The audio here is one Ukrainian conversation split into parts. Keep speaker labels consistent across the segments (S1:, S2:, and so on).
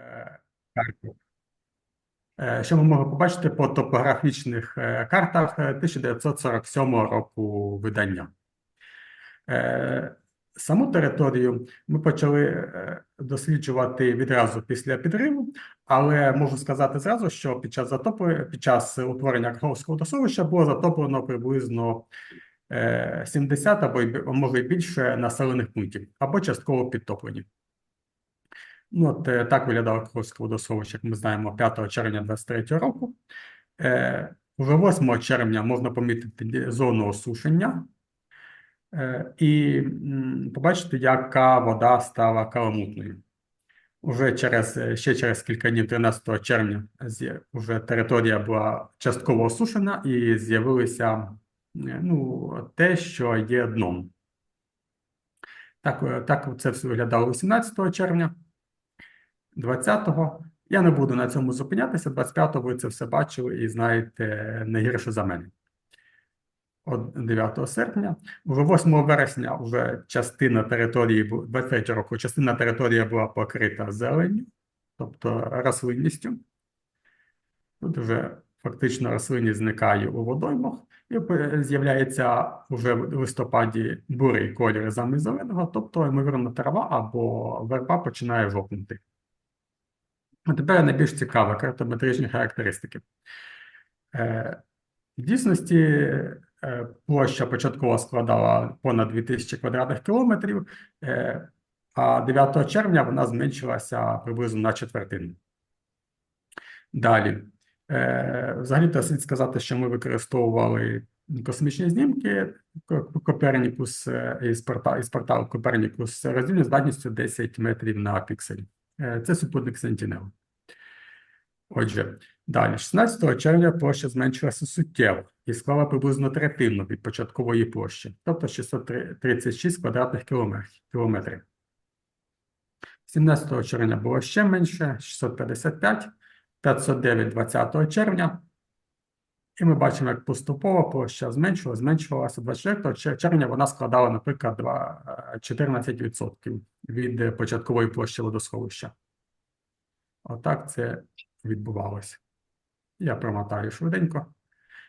S1: е, карту. Е, Що ми можемо побачити по топографічних е, картах е, 1947 року видання. Е, Саму територію ми почали е, досліджувати відразу після підриву, але можу сказати зразу, що під час затопу, під час утворення Каховського водосховища було затоплено приблизно е, 70 або може більше населених пунктів, або частково підтоплені. Ну, от е, так виглядало Каховське водосховище, як ми знаємо, 5 червня 23 року. Е, Уже 8 червня можна помітити зону осушення е, і побачити, яка вода стала каламутною. Уже через е, ще через кілька днів, 13 червня, уже територія була частково осушена і з'явилося е, ну, те, що є дном. Так, так це все виглядало 18 червня, 20-го. Я не буду на цьому зупинятися. 25-го ви це все бачили і знаєте не гірше за мене. От 9 серпня, вже 8 вересня, вже частина території, 23 року, частина території була покрита зеленню, тобто рослинністю. Тут вже фактично рослинність зникає у водоймах, і з'являється вже в листопаді бурий колір замість зеленого, тобто, ймовірно, трава або верба починає жовтнути. А тепер найбільш цікаве картометричні характеристики. Е, В дійсності е, площа початково складала понад 2000 квадратних кілометрів, е, а 9 червня вона зменшилася приблизно на четвертину. Далі. Взагалі-то слід сказати, що ми використовували космічні знімки Копернікус із порталу Копернікус з роздільною здатністю 10 метрів на піксель. Е, Це супутник Sentinel. Отже, далі, 16 червня площа зменшилася суттєво і склала приблизно третину від початкової площі, тобто 636 квадратних кілометрів. кілометрів. 17 червня було ще менше 655, 509 20 червня. І ми бачимо, як поступово площа зменшувалася, зменшувалася 24 червня. Вона складала, наприклад, е, 14% від е, початкової площі водосховища. Отак це відбувалося. Я промотаю швиденько.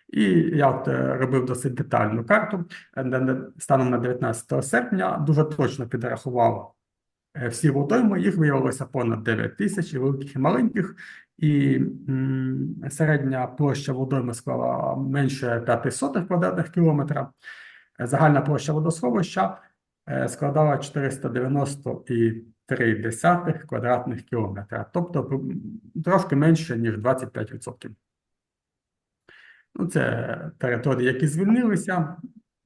S1: І я от е, робив досить детальну карту. Е, Станом на 19 серпня дуже точно підрахував е, всі водойми. Їх виявилося понад 9 тисяч великих і маленьких. І середня площа водойми склала менше 5 квадратних кілометра. Е, Загальна площа водосховища е, складала 490,3 квадратних кілометра, тобто трошки менше, ніж 25%. Ну, це території, які звільнилися.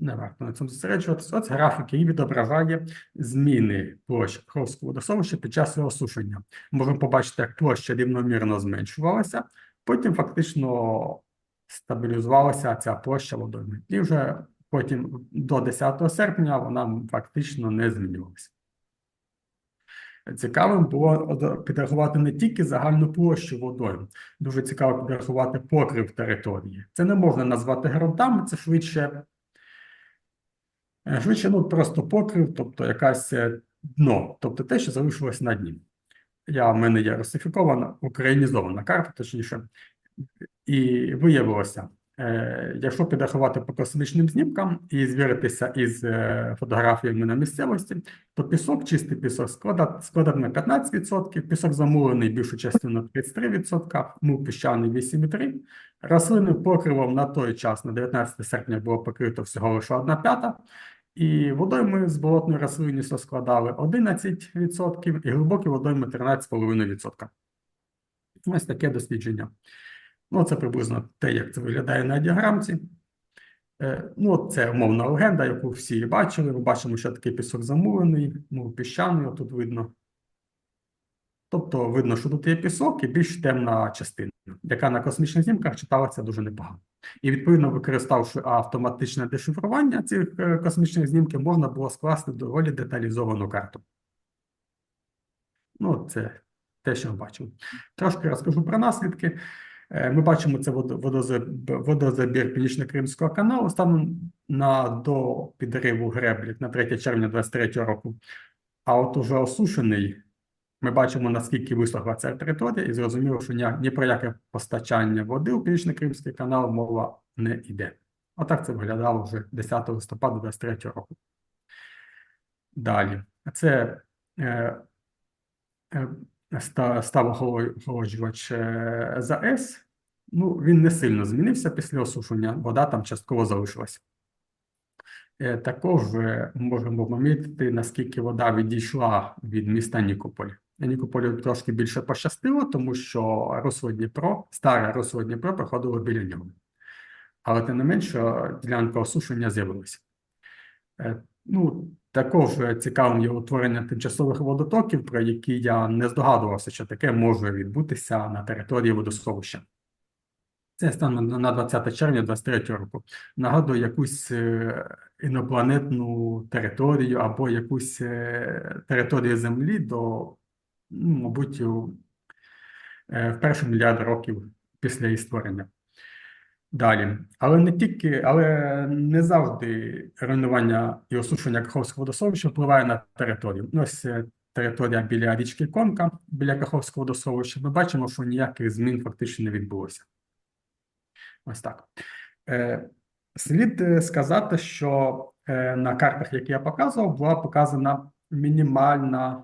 S1: Не варто на цьому зосереджуватися. Ось графік, який відображає зміни площ Каховського водосховища під час його осушення. Можемо побачити, як площа рівномірно зменшувалася, потім фактично стабілізувалася ця площа водойми. І вже потім до 10 серпня вона фактично не змінювалася. Цікавим було підрахувати не тільки загальну площу водойм, дуже цікаво підрахувати покрив території. Це не можна назвати ґрунтами, це швидше, швидше ну, просто покрив, тобто якась е, дно, тобто те, що залишилось на дні. Я, в мене є русифікована, українізована карта, точніше, і виявилося, е, якщо підрахувати по космічним знімкам і звіритися із е, фотографіями на місцевості, то пісок, чистий пісок склада- складатиме 15%, пісок замулений більшу частину 33%, мул піщаний 8,3%. Рослинним покривом на той час, на 19 серпня, було покрито всього лише 1 п'ята, і водойми з болотною рослинністю складали 11% і глибокі водойми 13,5%. Ось таке дослідження. Ну, це приблизно те, як це виглядає на діаграмці. Е, Ну, це умовна легенда, яку всі бачили. Ми бачимо, що такий пісок замулений, ну, піщаний, отут видно. Тобто видно, що тут є пісок і більш темна частина, яка на космічних знімках читалася дуже непогано. І відповідно, використавши автоматичне дешифрування цих е, космічних знімків, можна було скласти доволі деталізовану карту. Ну, це те, що ми бачимо. Трошки розкажу про наслідки. Е, Ми бачимо це водо- водозабір Північно-Кримського каналу станом на до підриву греблі на 3 червня 23 року. А от уже осушений Ми бачимо, наскільки висохла ця територія, і зрозуміло, що ні, ні про яке постачання води у Північно-Кримський канал мова не йде. Отак це виглядало вже 10 листопада 2023 року. Далі. Це е, е, став охолоджувач е, ЗАЕС. Ну, він не сильно змінився після осушення, вода там частково залишилась. Е, Також е, можемо помітити, наскільки вода відійшла від міста Нікополь. Нікополю трошки більше пощастило, тому що русло Дніпро, старе русло Дніпро проходило біля нього. Але тим не менше, ділянка осушення з'явилася. Е, Ну, також цікавим є утворення тимчасових водотоків, про які я не здогадувався, що таке може відбутися на території водосховища. Це станом на 20 червня 2023 року. Нагадує якусь е, інопланетну територію або якусь е, територію Землі до, ну, мабуть, е, в перший мільярд років після її створення. Далі, але не тільки, але не завжди руйнування і осушення Каховського водосховища впливає на територію. Ну, Ось е, територія біля річки Конка, біля Каховського водосховища. Ми бачимо, що ніяких змін фактично не відбулося. Ось так. Е, Слід е, сказати, що на картах, які я показував, була показана мінімальна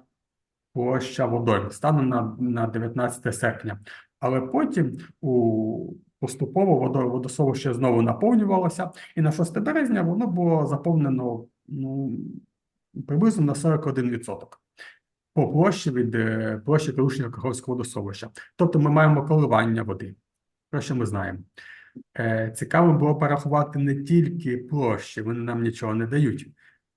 S1: площа водойм станом на, на 19 серпня. Але потім у поступово водою водосховище знову наповнювалося, і на 6 березня воно було заповнено ну, приблизно на 41% по площі від е, площі колишнього Каховського водосховища. Тобто ми маємо коливання води, про що ми знаємо. Е, Цікаво було порахувати не тільки площі, вони нам нічого не дають.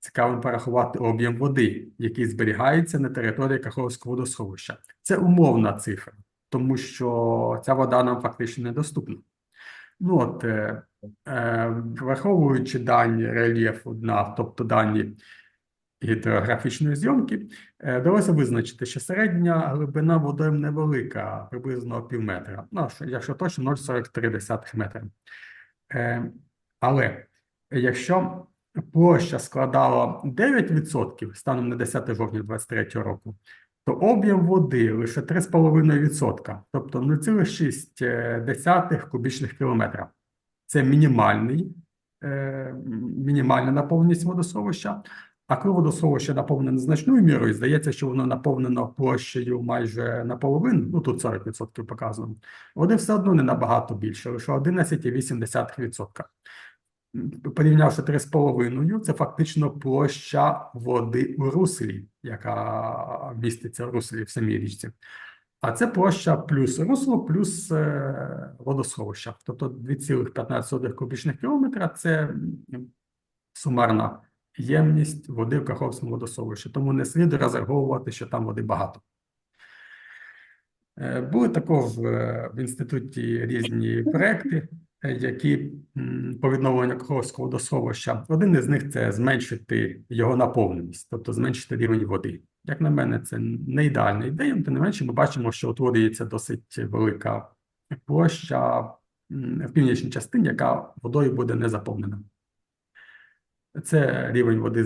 S1: Цікаво порахувати об'єм води, який зберігається на території Каховського водосховища. Це умовна цифра, тому що ця вода нам фактично недоступна. Ну от, е, е, враховуючи дані рельєфу дна, тобто дані гідрографічної зйомки, е, вдалося визначити, що середня глибина водойм невелика, приблизно пів метра. Ну, що- якщо точно 0,43 метра. Е, але якщо площа складала 9% станом на 10 жовтня 2023 року, то об'єм води лише 3,5%, тобто 0,6 кубічних кілометра. Це мінімальний, е, мінімальна наповненість водосховища. А коли водосховище наповнене значною мірою, здається, що воно наповнено площею майже наполовину, ну тут 40% показано, води все одно не набагато більше, лише 11,8%. Порівнявши 3,5, це фактично площа води у руслі, яка міститься в руслі в самій річці. А це площа плюс русло, плюс е, водосховища. Тобто 2,15 кубічних кілометра це сумарна ємність води в Каховському водосховищі. Тому не слід розраховувати, що там води багато. Е, Були також в інституті різні проекти, які по відновленню Каховського водосховища. Один із них це зменшити його наповненість, тобто зменшити рівень води. Як на мене, це не ідеальна ідея, тим не менше, ми бачимо, що утворюється досить велика площа в північній частині, яка водою буде не заповнена. Це рівень води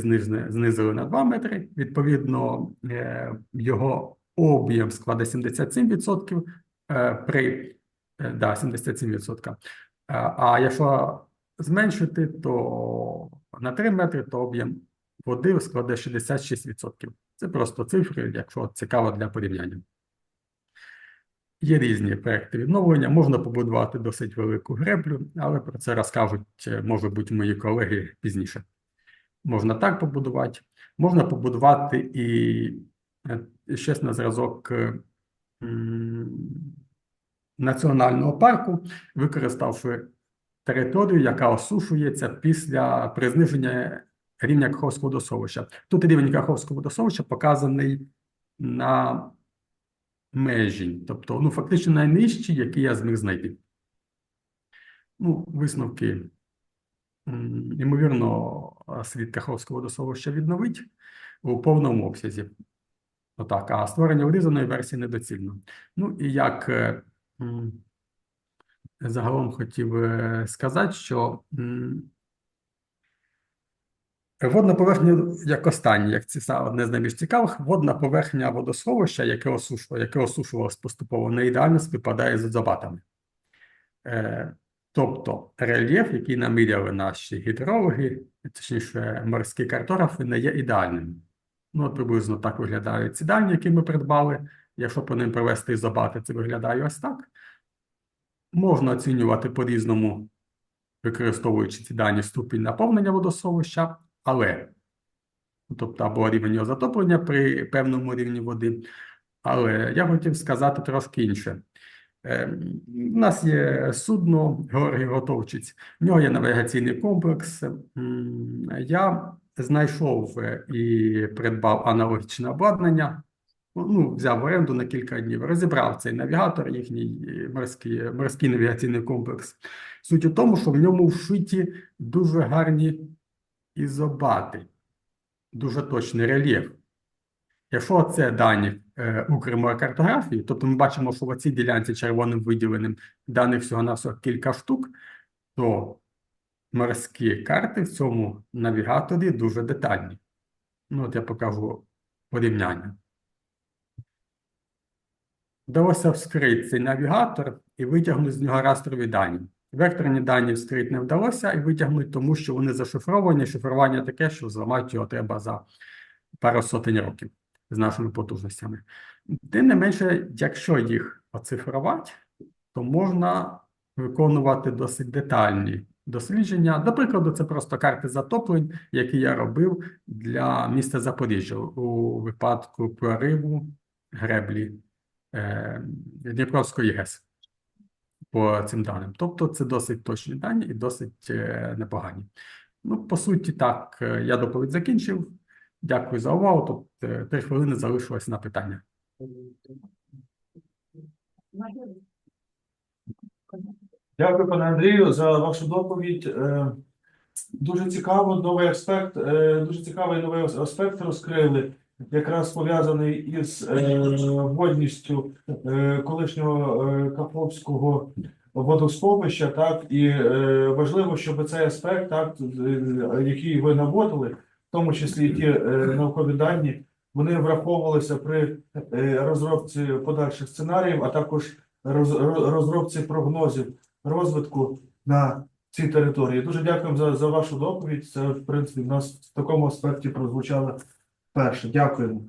S1: знизили на 2 метри. Відповідно, е, його об'єм складе 77% е, при е, да, 77%. Е, А якщо зменшити, то на 3 метри, то об'єм води складе 66%. Це просто цифри, якщо цікаво для порівняння. Є різні проекти відновлення, можна побудувати досить велику греблю, але про це розкажуть, е, може бути, мої колеги пізніше. Можна так побудувати, можна побудувати і е, щось на зразок національного парку, використавши територію, яка осушується після при зниження рівня Каховського водосховища. Тут рівень Каховського водосховища показаний на межі, тобто ну, фактично найнижчий, який я зміг знайти. Ну, висновки. Ймовірно, світ Каховського водосховища відновить у повному обсязі. Отак, а створення урізаної версії недоцільно. Ну і як е, загалом хотів сказати, що Водна поверхня, як останнє, як це одне з найбільш цікавих, водна поверхня водосховища, яке осушувало, яке осушувалось поступово, не ідеально співпадає з дзобатами. Е, тобто рельєф, який наміряли наші гідрологи, точніше морські картографи, не є ідеальним. Ну, от приблизно так виглядають ці дані, які ми придбали. Якщо по ним привести ізобати, це виглядає ось так. Можна оцінювати по-різному, використовуючи ці дані ступінь наповнення водосховища, але, тобто або рівень його затоплення при певному рівні води. Але я хотів сказати трошки інше. Е, У нас є судно Георгій Готовчиць, в нього є навігаційний комплекс. Я знайшов е, і придбав аналогічне обладнання. Ну, взяв в оренду на кілька днів, розібрав цей навігатор, їхній е, морський, морський навігаційний комплекс. Суть у тому, що в ньому вшиті дуже гарні ізобати, дуже точний рельєф. Якщо це дані е, Укрморкартографії, тобто ми бачимо, що в цій ділянці червоним виділеним даних всього-навсього кілька штук, то морські карти в цьому навігаторі дуже детальні. Ну, от я покажу порівняння. Вдалося вскрити цей навігатор і витягнути з нього растрові дані. Векторні дані вскрити не вдалося і витягнути, тому що вони зашифровані. Шифрування таке, що зламати його треба за пару сотень років з нашими потужностями. Тим не менше, якщо їх оцифрувати, то можна виконувати досить детальні дослідження. До прикладу, це просто карти затоплень, які я робив для міста Запоріжжя у випадку прориву греблі Дніпровської ГЕС по цим даним. Тобто це досить точні дані і досить е, непогані. Ну, по суті, так, е, я доповідь закінчив. Дякую за увагу. Тут е, три хвилини залишилось на питання.
S2: Дякую, пане Андрію, за вашу доповідь. Е, Дуже цікаво, новий аспект, е, дуже цікавий новий аспект розкрили, якраз пов'язаний із е, водністю е, колишнього е, Каховського водосховища, так, і важливо, щоб цей аспект, так, який ви наводили, в тому числі і ті наукові дані, вони враховувалися при розробці подальших сценаріїв, а також роз- роз- розробці прогнозів розвитку на цій території. Дуже дякуємо за, за вашу доповідь. Це, в принципі, в нас в такому аспекті прозвучало вперше. Дякуємо.